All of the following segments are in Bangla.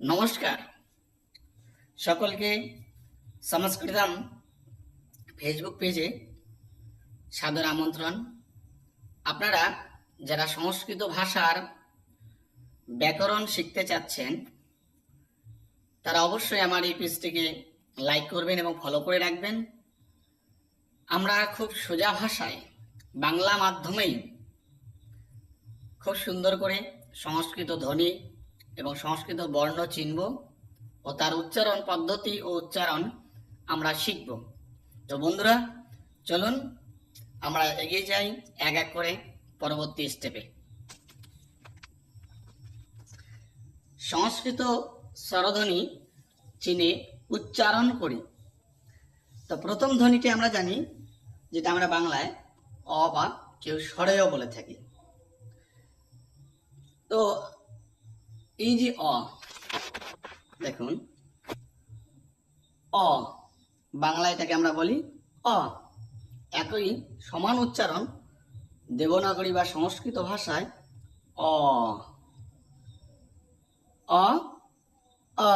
নমস্কার। সকলকে সংস্কৃতম ফেসবুক পেজে সাদর আমন্ত্রণ। আপনারা যারা সংস্কৃত ভাষার ব্যাকরণ শিখতে চাচ্ছেন, তারা অবশ্যই আমার এই পেজটিকে লাইক করবেন এবং ফলো করে রাখবেন। আমরা খুব সোজা ভাষায় বাংলা মাধ্যমেই খুব সুন্দর করে সংস্কৃত ধ্বনি এবং সংস্কৃত বর্ণ চিনব ও তার উচ্চারণ পদ্ধতি ও উচ্চারণ আমরা শিখব। তো বন্ধুরা, চলুন আমরা এগিয়ে যাই এক এক করে পরবর্তী স্টেপে সংস্কৃত স্বরধ্বনি চিনে উচ্চারণ করি। তো প্রথম ধ্বনিটি আমরা জানি, যেটা আমরা বাংলায় অ বা কেউ স্বরেও বলে থাকি। তো এই যে অ, দেখুন। অ বাংলা এটাকে আমরা বলি অ। একই সমান উচ্চারণ দেবনাগরী বা সংস্কৃত ভাষায় অ। অ অ।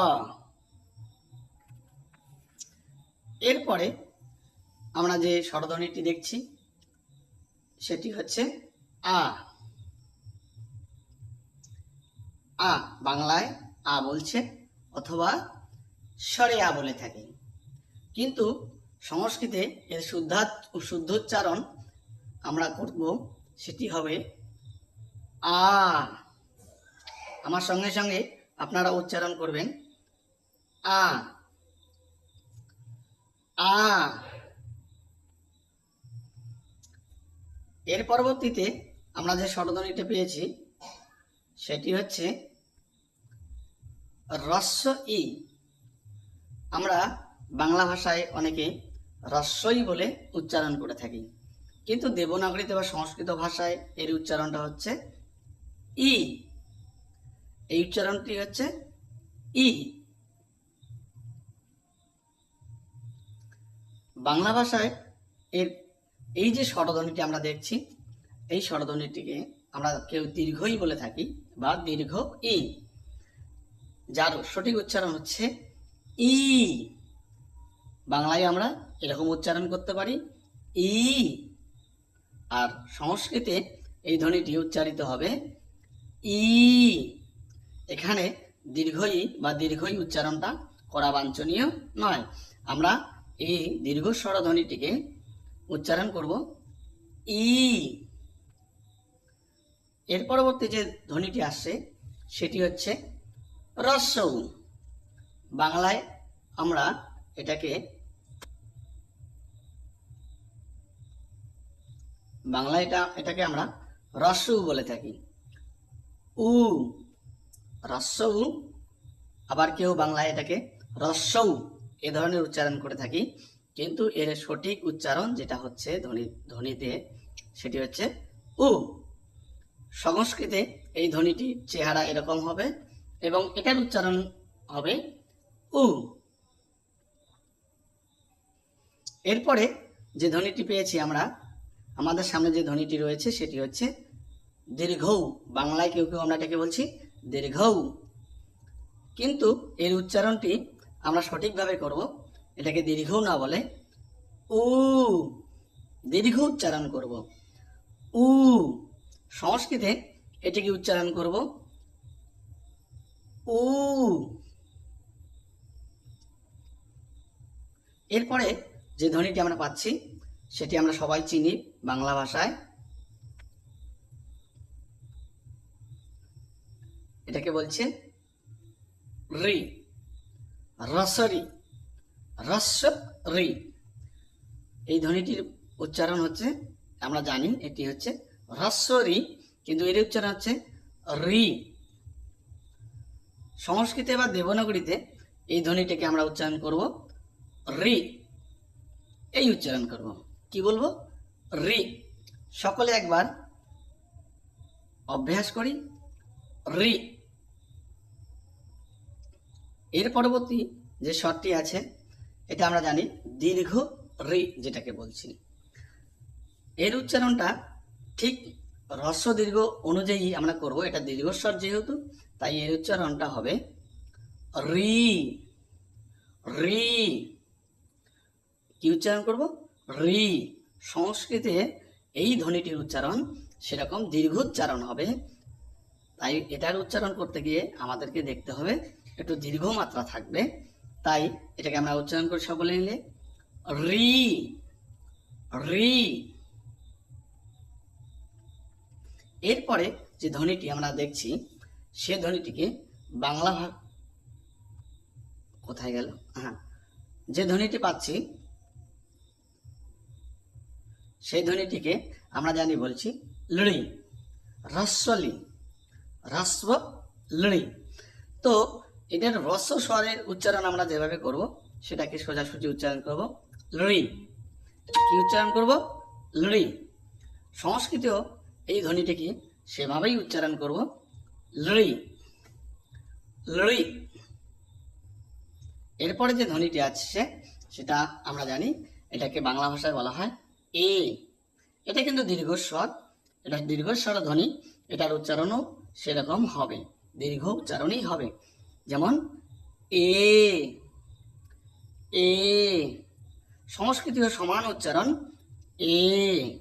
এরপরে আমরা যে স্বরধ্বনিটি দেখছি, সেটি হচ্ছে আ। আ বাংলায় আ বলছে অথবা স্বরে আ বলে থাকে। কিন্তু সংস্কৃতে এর শুদ্ধা শুদ্ধোচ্চারণ আমরা করব সেটি হবে আ। আমার সঙ্গে সঙ্গে আপনারা উচ্চারণ করবেন। আ। আ। এর পরবর্তীতে আমরা যে স্বরধ্বনিটা পেয়েছি, সেটি হচ্ছে রস্য ই। আমরা বাংলা ভাষায় অনেকে রস্যই বলে উচ্চারণ করে থাকি। কিন্তু দেবনাগরীতে বা সংস্কৃত ভাষায় এর উচ্চারণটা হচ্ছে ই। এই উচ্চারণটি হচ্ছে ই। বাংলা ভাষায় এর এই যে স্বরধ্বনিটি আমরা দেখছি, এই স্বরধ্বনিটিকে আমরা কেউ দীর্ঘই বলে থাকি বা দীর্ঘ ই। যার সঠিক উচ্চারণ হচ্ছে ই। বাংলায় আমরা এরকম উচ্চারণ করতে পারি, ই। আর সংস্কৃতে এই ধ্বনিটি উচ্চারিত হবে ই। এখানে দীর্ঘই বা দীর্ঘই উচ্চারণটা করা বাঞ্ছনীয় নয়। আমরা এই দীর্ঘ স্বর ধ্বনিটিকে উচ্চারণ করব ই। এর পরবর্তী যে ধ্বনিটি আসছে, সেটি হচ্ছে রস্যউ বাংলায় আমরা এটাকে বাংলায় এটা, এটাকে আমরা রস্যউ বলে থাকি। উ রস্যউ আবার কেউ বাংলায় এটাকে রস্যউ এ ধরনের উচ্চারণ করে থাকি, কিন্তু এর সঠিক উচ্চারণ যেটা হচ্ছে ধ্বনি, ধ্বনিতে, সেটি হচ্ছে উ। সংস্কৃতে এই ধ্বনিটির চেহারা এরকম হবে এবং এটার উচ্চারণ হবে উ। এরপরে যে ধ্বনিটি পেয়েছি আমরা, আমাদের সামনে যে ধ্বনিটি রয়েছে সেটি হচ্ছে দীর্ঘৌ। বাংলায় কেউ কেউ আমরা এটাকে বলছি দীর্ঘৌ। কিন্তু এর উচ্চারণটি আমরা সঠিকভাবে করব, এটাকে দীর্ঘও না বলে উ। দীর্ঘ উচ্চারণ করব। উ। সংস্কৃতে এটিকে উচ্চারণ করব এরপরে যে ধ্বনিটি আমরা পাচ্ছি, সেটি আমরা সবাই চিনি বাংলা ভাষায়। এটাকে বলছে রি, রসরি রস্য রি। এই ধ্বনিটির উচ্চারণ হচ্ছে, আমরা জানি এটি হচ্ছে হ্রস্ব রি কিন্তু এর উচ্চারণ হচ্ছে রি। সংস্কৃতে বা দেবনাগরীতে এই ধ্বনিটিকে আমরা উচ্চারণ করব রি। এই উচ্চারণ করব। কি বলব? রি। সকলে একবার অভ্যাস করি। রি। এর পরবর্তী যে স্বরটি আছে, এটা আমরা জানি দীর্ঘ রি যেটাকে বলছি। এর উচ্চারণটা ঠিক হ্রস্ব দীর্ঘ অনুযায়ী আমরা করব। এটা দীর্ঘস্বর যেহেতু তাই এর উচ্চারণটা হবে। রি রি। কি উচ্চারণ করব? রি। সংস্কৃতে এই ধ্বনিটির উচ্চারণ সেরকম দীর্ঘ উচ্চারণ হবে। তাই এটার উচ্চারণ করতে গিয়ে আমাদেরকে দেখতে হবে, একটু দীর্ঘ মাত্রা থাকবে। তাই এটাকে আমরা উচ্চারণ করি সকলে নিলে রি রি। এরপরে যে ধ্বনিটি আমরা দেখছি সে ধ্বনিটিকে বাংলা ভাগ কোথায় গেল? হ্যাঁ যে ধ্বনিটি পাচ্ছি, সেই ধ্বনিটিকে আমরা জানি, বলছি লড়ি রস্বলি হ্রস্ব লড়ি তো এটার রস্ব স্বরের উচ্চারণ আমরা যেভাবে করব, সেটাকে সোজাসুজি উচ্চারণ করব লড়ি কি উচ্চারণ করব? লড়ি সংস্কৃতেও এই ধ্বনিটিকে সেভাবেই উচ্চারণ করব লড়ি লড়ি এরপরে যে ধ্বনিটি আছে সেটা আমরা জানি, এটাকে বাংলা ভাষায় বলা হয় এ। এটা কিন্তু দীর্ঘস্বর, এটা দীর্ঘস্বর ধ্বনি, এটার উচ্চারণও সেরকম হবে, দীর্ঘ উচ্চারণই হবে। যেমন এ এ। সংস্কৃতীয় সমান উচ্চারণ এ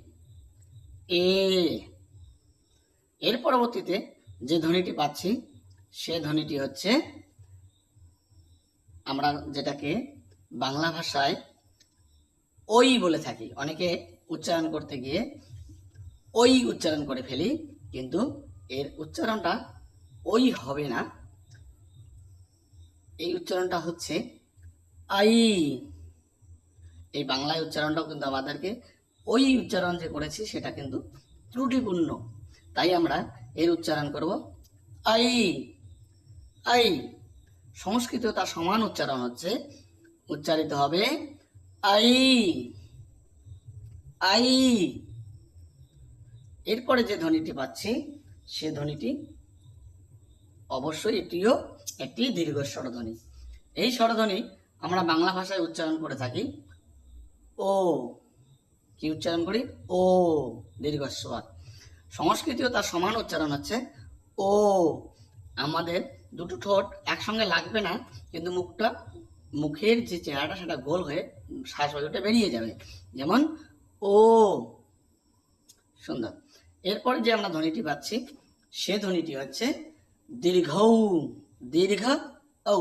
এ। এর পরবর্তীতে যে ধ্বনিটি পাচ্ছি, সে ধ্বনিটি হচ্ছে আমরা যেটাকে বাংলা ভাষায় ওই বলে থাকি। অনেকে উচ্চারণ করতে গিয়ে ওই উচ্চারণ করে ফেলি, কিন্তু এর উচ্চারণটা ওই হবে না। এই উচ্চারণটা হচ্ছে আই। এই বাংলায় উচ্চারণটাও কিন্তু আমাদেরকে ওই উচ্চারণ যে করেছি, সেটা কিন্তু ত্রুটিপূর্ণ। তাই আমরা এর উচ্চারণ করব। I I. সংস্কৃত তার সমান উচ্চারণ হচ্ছে। উচ্চারিত হবে, আই আই। এরপরে যে ধ্বনিটি পাচ্ছি, সে ধ্বনিটি অবশ্যই এটিও একটি দীর্ঘ স্বরধ্বনি। এই স্বরধ্বনি আমরা বাংলা ভাষায় উচ্চারণ করে থাকি। ও, কি উচ্চারণ করি? ও, দীর্ঘ দীর্ঘস্বর সংস্কৃতিও তার সমান উচ্চারণ হচ্ছে। ও, আমাদের দুটো ঠোঁট একসঙ্গে লাগবে না, কিন্তু মুখটা, মুখের যে চেহারাটা সেটা গোল হয়ে শ্বাস বেরিয়ে যাবে। যেমন, ও, সুন্দর। এরপরে যে আমরা ধ্বনিটি পাচ্ছি, সে ধ্বনিটি হচ্ছে দীর্ঘ দীর্ঘ, ঔ।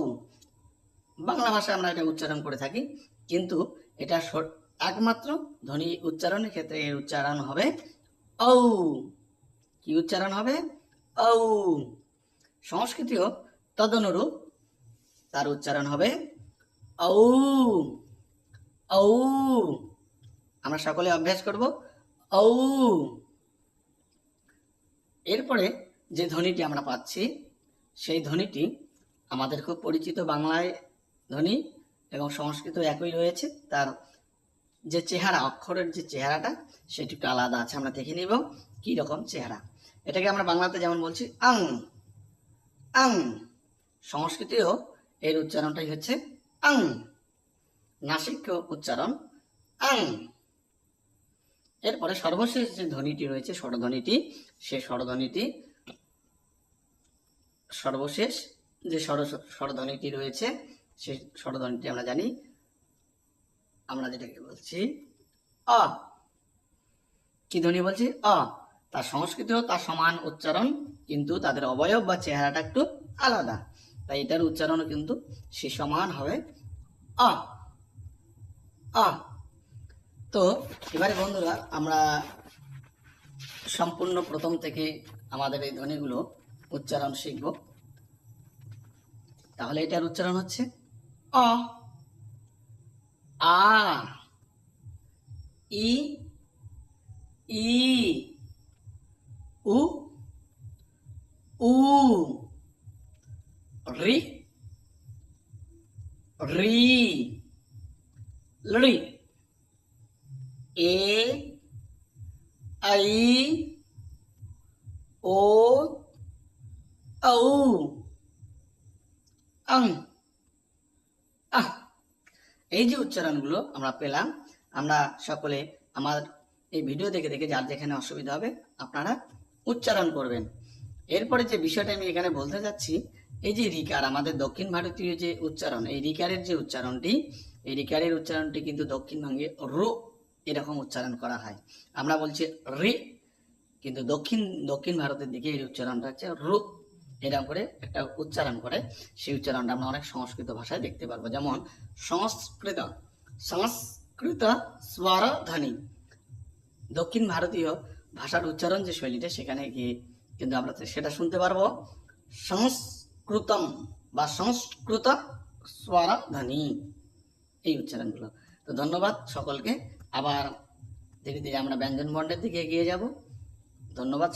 বাংলা ভাষায় আমরা এটা উচ্চারণ করে থাকি, কিন্তু এটা একমাত্র ধ্বনি উচ্চারণের ক্ষেত্রে এর উচ্চারণ হবে ঔ। কি উচ্চারণ হবে? ঔ। সংস্কৃতিও তদনুরূপ তার উচ্চারণ হবে ঔ। ঔ। আমরা সকলে অভ্যাস করব ঔ। এরপরে যে ধ্বনিটি আমরা পাচ্ছি, সেই ধ্বনিটি আমাদের খুব পরিচিত বাংলায় ধ্বনি এবং সংস্কৃত একই রয়েছে। তার যে চেহারা, অক্ষরের যে চেহারাটা, সেটি একটু আলাদা আছে, আমরা দেখে নিব। কি রকম চেহারা? এটাকে আমরা বাংলাতে যেমন বলছি, আং। আং। সংস্কৃতেও এর উচ্চারণটাই হচ্ছে আং। নাসিক উচ্চারণ আং। এরপরে সর্বশেষ যে ধ্বনিটি রয়েছে, স্বরধ্বনিটি, সে স্বরধ্বনিটি, সর্বশেষ যে স্বর, স্বরধ্বনিটি রয়েছে সেই স্বরধ্বনিটি আমরা জানি, আমরা যেটাকে বলছি, অ। কি ধ্বনি বলছি? অ। তার সংস্কৃতিও তার সমান উচ্চারণ, কিন্তু তাদের অবয়ব বা চেহারাটা একটু আলাদা। তাই এটার উচ্চারণও কিন্তু সে সমান হবে অ আ। তো এবারে বন্ধুরা, আমরা সম্পূর্ণ প্রথম থেকে আমাদের এই ধ্বনিগুলো উচ্চারণ শিখব। তাহলে এটার উচ্চারণ হচ্ছে অ, আ, ই ই। উ উ রি রি লড়ি এ আই ও ঔ আং আহ এই যে উচ্চারণগুলো আমরা পেলাম, আমরা সকলে আমার এই ভিডিও দেখে দেখে যার যেখানে অসুবিধা হবে আপনারা উচ্চারণ করবেন। এরপরে যে বিষয়টা আমি এখানে বলতে যাচ্ছি, এই যে রিকার, আমাদের দক্ষিণ ভারতীয় যে উচ্চারণ, এই রিকারের যে উচ্চারণটি, এই রিকারের উচ্চারণটি কিন্তু দক্ষিণবঙ্গে রো এরকম উচ্চারণ করা হয়। আমরা বলছি রে, কিন্তু দক্ষিণ দক্ষিণ ভারতের দিকে এই উচ্চারণটা হচ্ছে রু। এরকম করে একটা উচ্চারণ করে, সেই উচ্চারণটা আমরা অনেক সংস্কৃত ভাষায় দেখতে পারব। যেমন, সংস্কৃত সংস্কৃত স্বরধ্বনি। দক্ষিণ ভারতীয় ভাষার উচ্চারণ যে শৈলীটা সেখানে গিয়ে কিন্তু আমরা সেটা শুনতে পারব। সংস্কৃতম বা সংস্কৃত স্বরধ্বনি, এই উচ্চারণগুলো। তো ধন্যবাদ সকলকে। আবার ধীরে ধীরে আমরা ব্যঞ্জন বন্ডের দিকে এগিয়ে যাব। ধন্যবাদ।